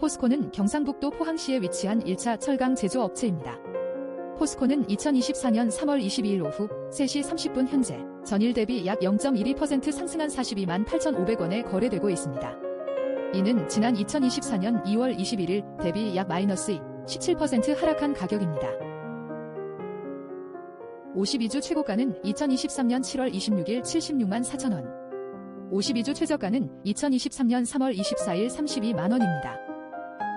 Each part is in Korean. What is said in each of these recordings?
포스코는 경상북도 포항시에 위치한 1차 철강 제조업체입니다. 포스코는 2024년 3월 22일 오후 3시 30분 현재 전일 대비 약 0.12% 상승한 42만 8,500원에 거래되고 있습니다. 이는 지난 2024년 2월 21일 대비 약 마이너스 17% 하락한 가격입니다. 52주 최고가는 2023년 7월 26일 76만 4천원. 52주 최저가는 2023년 3월 24일 32만원입니다.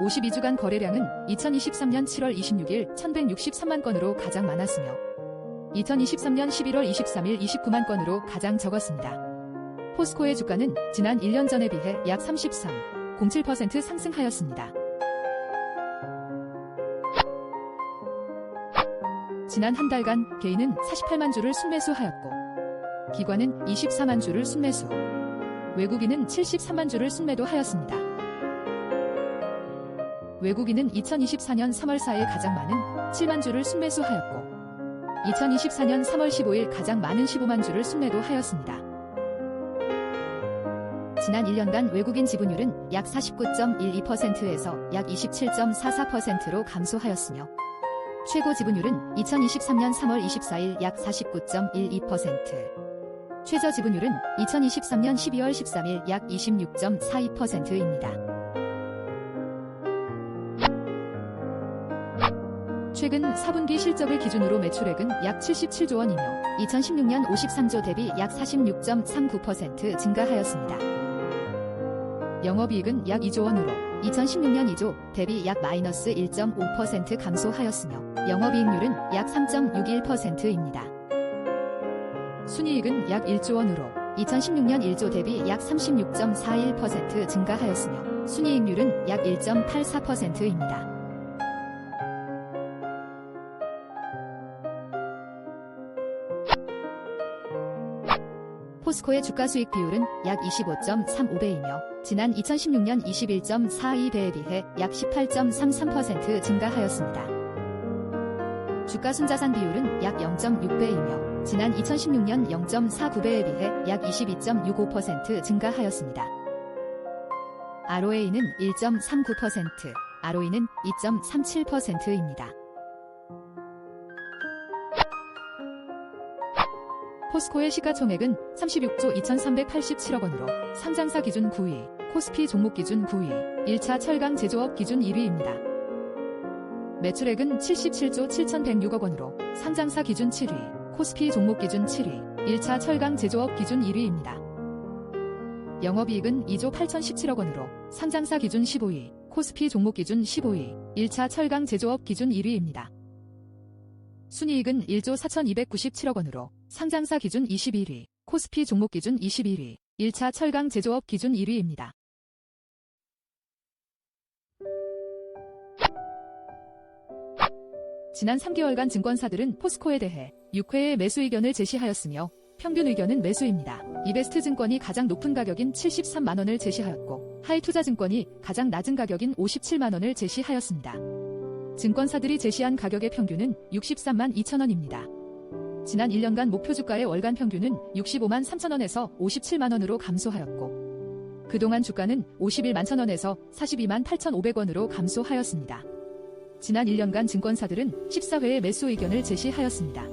52주간 거래량은 2023년 7월 26일 1163만 건으로 가장 많았으며 2023년 11월 23일 29만 건으로 가장 적었습니다. 포스코의 주가는 지난 1년 전에 비해 약 33.07% 상승하였습니다. 지난 한 달간 개인은 48만 주를 순매수하였고 기관은 24만 주를 순매수, 외국인은 73만 주를 순매도하였습니다. 외국인은 2024년 3월 4일 가장 많은 7만 주를 순매수하였고 2024년 3월 15일 가장 많은 15만 주를 순매도 하였습니다. 지난 1년간 외국인 지분율은 약 49.12%에서 약 27.44%로 감소하였으며 최고 지분율은 2023년 3월 24일 약 49.12%, 최저 지분율은 2023년 12월 13일 약 26.42%입니다. 최근 4분기 실적을 기준으로 매출액은 약 77조 원이며 2016년 53조 대비 약 46.39% 증가하였습니다. 영업이익은 약 2조 원으로 2016년 2조 대비 약 마이너스 1.5% 감소하였으며 영업이익률은 약 3.61%입니다. 순이익은 약 1조 원으로 2016년 1조 대비 약 36.41% 증가하였으며 순이익률은 약 1.84%입니다. 포스코의 주가 수익 비율은 약 25.35배이며 지난 2016년 21.42배에 비해 약 18.33% 증가하였습니다. 주가 순자산 비율은 약 0.6배이며 지난 2016년 0.49배에 비해 약 22.65% 증가하였습니다. ROA는 1.39%, ROE는 2.37%입니다. 포스코의 시가총액은 36조 2387억 원으로 상장사 기준 9위, 코스피 종목 기준 9위, 1차 철강 제조업 기준 1위입니다. 매출액은 77조 7106억 원으로 상장사 기준 7위, 코스피 종목 기준 7위, 1차 철강 제조업 기준 1위입니다. 영업이익은 2조 8017억 원으로 상장사 기준 15위, 코스피 종목 기준 15위, 1차 철강 제조업 기준 1위입니다. 순이익은 1조 4297억 원으로 상장사 기준 21위, 코스피 종목 기준 21위, 1차 철강 제조업 기준 1위입니다. 지난 3개월간 증권사들은 포스코에 대해 6회의 매수 의견을 제시하였으며 평균 의견은 매수입니다. 이베스트 증권이 가장 높은 가격인 73만 원을 제시하였고 하이투자증권이 가장 낮은 가격인 57만 원을 제시하였습니다. 증권사들이 제시한 가격의 평균은 63만 2천 원입니다. 지난 1년간 목표 주가의 월간 평균은 65만 3천 원에서 57만 원으로 감소하였고 그동안 주가는 51만 천 원에서 42만 8,500원으로 감소하였습니다. 지난 1년간 증권사들은 14회의 매수 의견을 제시하였습니다.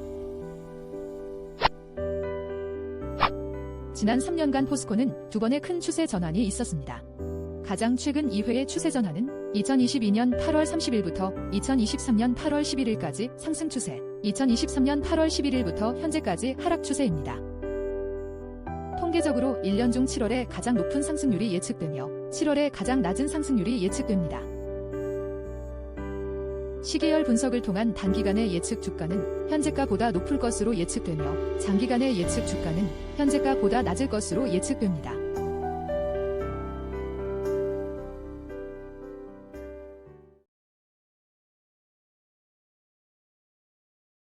지난 3년간 포스코는 두 번의 큰 추세 전환이 있었습니다. 가장 최근 2회의 추세 전환은 2022년 8월 30일부터 2023년 8월 11일까지 상승 추세, 2023년 8월 11일부터 현재까지 하락 추세입니다. 통계적으로 1년 중 7월에 가장 높은 상승률이 예측되며 7월에 가장 낮은 상승률이 예측됩니다. 시계열 분석을 통한 단기간의 예측 주가는 현재가보다 높을 것으로 예측되며 장기간의 예측 주가는 현재가보다 낮을 것으로 예측됩니다.